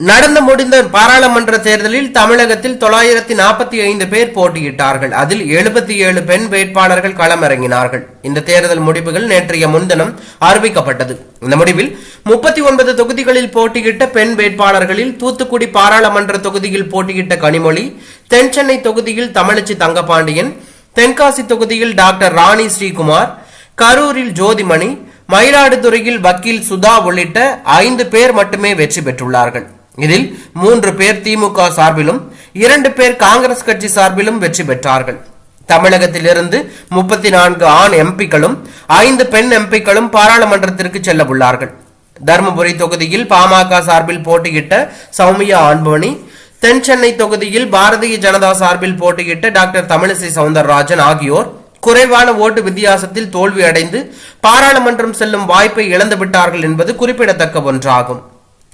நடந்து முடிந்த பாராளுமன்ற தேர்தலில் தமிழகத்தில் தொள்ளாயிரத்தி நாற்பத்தி ஐந்து பேர் போட்டியிட்டார்கள். அதில் எழுபத்தி ஏழு பெண் வேட்பாளர்கள் களமிறங்கினார்கள். இந்த தேர்தல் முடிவுகள் நேற்றைய முன்தினம் அறிவிக்கப்பட்டது. இந்த முடிவில் முப்பத்தி ஒன்பது தொகுதிகளில் போட்டியிட்ட பெண் வேட்பாளர்களில் தூத்துக்குடி பாராளுமன்ற தொகுதியில் போட்டியிட்ட கனிமொழி தென்சென்னை தொகுதியில் தமிழச்சி தங்கபாண்டியன் தென்காசி தொகுதியில் டாக்டர் ராணி ஸ்ரீகுமார் கரூரில் ஜோதிமணி மயிலாடுதுறையில் வக்கீல் சுதா உள்ளிட்ட ஐந்து பேர் மட்டுமே வெற்றி பெற்றுள்ளார்கள். இதில் மூன்று பேர் திமுக சார்பிலும் இரண்டு பேர் காங்கிரஸ் கட்சி சார்பிலும் வெற்றி பெற்றார்கள். தமிழகத்திலிருந்து முப்பத்தி நான்கு ஆண் எம்பிக்களும் ஐந்து பெண் எம்பிக்களும் பாராளுமன்றத்திற்கு செல்ல உள்ளார்கள் தருமபுரி தொகுதியில் பாமக சார்பில் போட்டியிட்ட சௌமியா ஆன்பணி தென் சென்னை தொகுதியில் பாரதிய ஜனதா சார்பில் போட்டியிட்ட டாக்டர் தமிழிசை சவுந்தரராஜன் ஆகியோர் குறைவான ஓட்டு வித்தியாசத்தில் தோல்வி அடைந்து பாராளுமன்றம் செல்லும் வாய்ப்பை இழந்துவிட்டார்கள் என்பது குறிப்பிடத்தக்க ஒன்றாகும்.